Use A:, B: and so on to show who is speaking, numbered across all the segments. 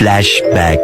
A: Flashback.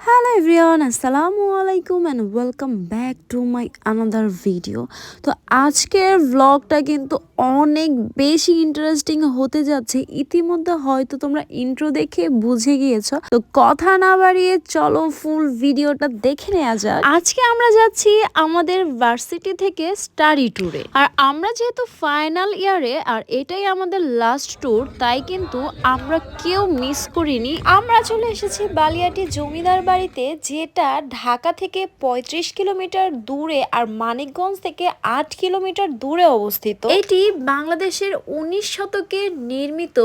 B: Hello everyone আসসালামু আলাইকুম and welcome back to my another video তো আজকের ব্লগটা কিন্তু অনেক বেশি ইন্টারেস্টিং হতে যাচ্ছে। ইতিমধ্যে হয়তো তোমরা ইন্ট্রো দেখে বুঝে গিয়েছো। তো কথা না বাড়িয়ে চলো ফুল ভিডিওটা দেখে নেওয়া যাক। আজকে আমরা যাচ্ছি আমাদের ভার্সিটি থেকে স্টাডি ট্যুরে আর আমরা যেহেতু ফাইনাল ইয়ারে আর এটাই আমাদের লাস্ট ট্যুর তাই কিন্তু আমরা কেউ মিস করিনি। আমরা চলে এসেছি বালিয়াটি জমিদার বাড়িতে, যেটা ঢাকা থেকে পঁয়ত্রিশ কিলোমিটার দূরে আর মানিকগঞ্জ থেকে আট কিলোমিটার দূরে অবস্থিত। এটি বাংলাদেশের উনিশ শতকে নির্মিত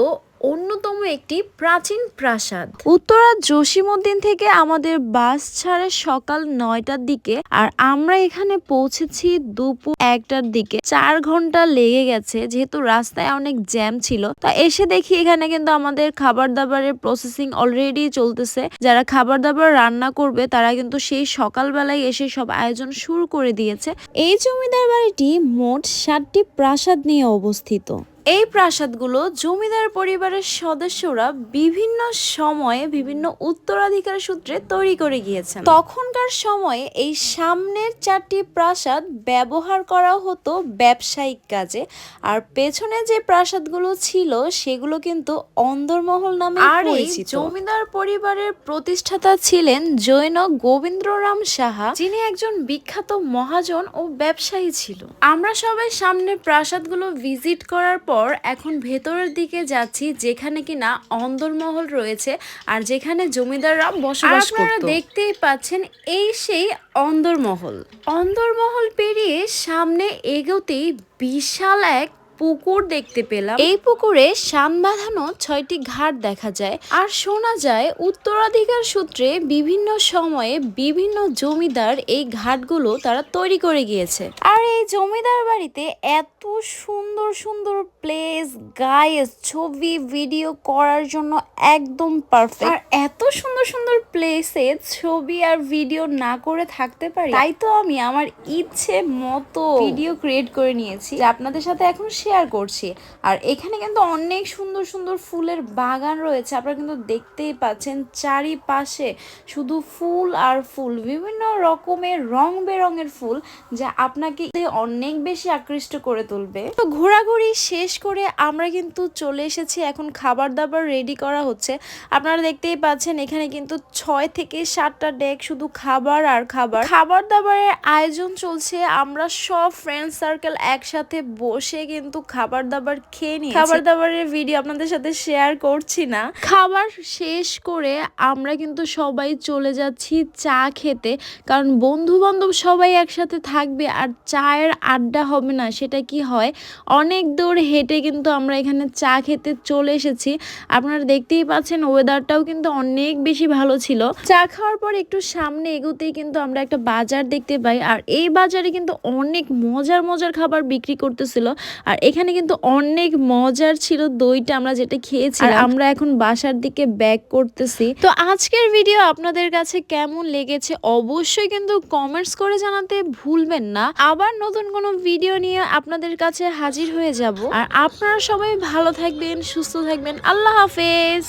B: অন্যতম একটি প্রাচীন প্রাসাদ। উত্তরা জসিমউদ্দিন থেকে আমাদের বাস ছাড়ে সকাল নয়টার দিকে আর আমরা এখানে পৌঁছেছি দুপুর একটার দিকে। চার ঘণ্টা লেগে গেছে, যেহেতু রাস্তায় অনেক জ্যাম ছিল। তা এসে দেখি এখানে কিন্তু আমাদের খাবার দাবারের প্রসেসিং অলরেডি চলতেছে। যারা খাবার দাবার রান্না করবে, তারা কিন্তু সেই সকালবেলায় এসে সব আয়োজন শুরু করে দিয়েছে। এই জমিদার বাড়িটি মোট ষাটটি প্রাসাদ নিয়ে অবস্থিত। এই প্রাসাদগুলো জমিদার পরিবারের সদস্যরা বিভিন্ন সময়ে বিভিন্ন উত্তরাধিকার সূত্রে তৈরি করে গিয়েছেন। তখনকার সময়ে এই সামনের চারটি প্রাসাদ ব্যবহার করা হতো ব্যবসায়িক কাজে আর পেছনে যে প্রাসাদগুলো ছিল সেগুলো কিন্তু অন্দরমহল নামে
C: আর এই
B: জমিদার পরিবারের প্রতিষ্ঠাতা ছিলেন জৈন গোবিন্দরাম সাহা যিনি একজন বিখ্যাত মহাজন ও ব্যবসায়ী ছিল। আমরা সবাই সামনে প্রাসাদগুলো ভিজিট করার পর এখন ভেতরের দিকে যাচ্ছি যেখানে কিনা অন্দরমহল রয়েছে আর যেখানে জমিদাররা বসবাস
C: আপনারা
B: দেখতেই পাচ্ছেন এই সেই অন্দরমহল। অন্দরমহল পেরিয়ে সামনে এগোতেই বিশাল এক পুকুর দেখতে পেলাম। এই পুকুরে শান বাঁধানো ছয়টি ঘাট দেখা যায়। আর শোনা যায় উত্তরাধিকার সূত্রে বিভিন্ন সময়ে বিভিন্ন জমিদার এই ঘাটগুলো তারা তৈরি করে গিয়েছে। আর এই জমিদার বাড়িতে এত সুন্দর সুন্দর প্লেস গায়ে ছবি ভিডিও করার জন্য একদম পারফেক্ট আর এত সুন্দর সুন্দর প্লেসে ছবি আর ভিডিও না করে থাকতে পারি। তাই তো আমি আমার ইচ্ছে মতো ভিডিও ক্রিয়েট করে নিয়েছি। আপনাদের সাথে এখন শেয়ার করছি। আর এখানে কিন্তু অনেক সুন্দর সুন্দর ফুলের বাগান রয়েছে। আপনারা কিন্তু দেখতেই পাচ্ছেন চারিপাশে শুধু ফুল আর ফুল, বিভিন্ন রকমের রং বেরঙের ফুল যা আপনাকে অনেক বেশি আকৃষ্ট করে তুলবে। তো ঘোরাঘুরি শেষ করে আমরা কিন্তু চলে এসেছি। এখন খাবার দাবার রেডি করা হচ্ছে। আপনারা দেখতেই পাচ্ছেন এখানে কিন্তু ছয় থেকে সাতটা ডেক শুধু খাবার আর খাবার। খাবার দাবারের আয়োজন চলছে। আমরা সব ফ্রেন্ড সার্কেল একসাথে বসে কিন্তু খাবার দাবার খেয়ে নিই খাবার দাবারের ভিডিও আপনাদের সাথে শেয়ার করছি না। খাবার শেষ করে আমরা কিন্তু সবাই চলে যাচ্ছি চা খেতে কারণ বন্ধু বান্ধব সবাই একসাথে থাকবে আর চায়ের আড্ডা হবে না সেটা কি হয়? অনেক দূর হেঁটে কিন্তু আমরা এখানে চা খেতে চলে এসেছি। আপনারা দেখতেই পাচ্ছেন ওয়েদারটাও কিন্তু অনেক বেশি ভালো ছিল। চা খাওয়ার পর একটু সামনে এগোতেই কিন্তু আমরা একটা বাজার দেখতে পাই আর এই বাজারে কিন্তু অনেক মজার মজার খাবার বিক্রি করতেছিল। আর এখানে কিন্তু অনেক মজার ছিল দইটা আমরা যেটা খেয়েছি আর আমরা এখন বাসার দিকে ব্যাক করতেছি। তো আজকের ভিডিও আপনাদের কাছে কেমন লেগেছে অবশ্যই কিন্তু কমেন্টস করে জানাতে ভুলবেন না। আবার নতুন কোনো ভিডিও নিয়ে আপনাদের কাছে হাজির হয়ে যাব। আর আপনারা সবাই ভালো থাকবেন সুস্থ থাকবেন। আল্লাহ হাফেজ।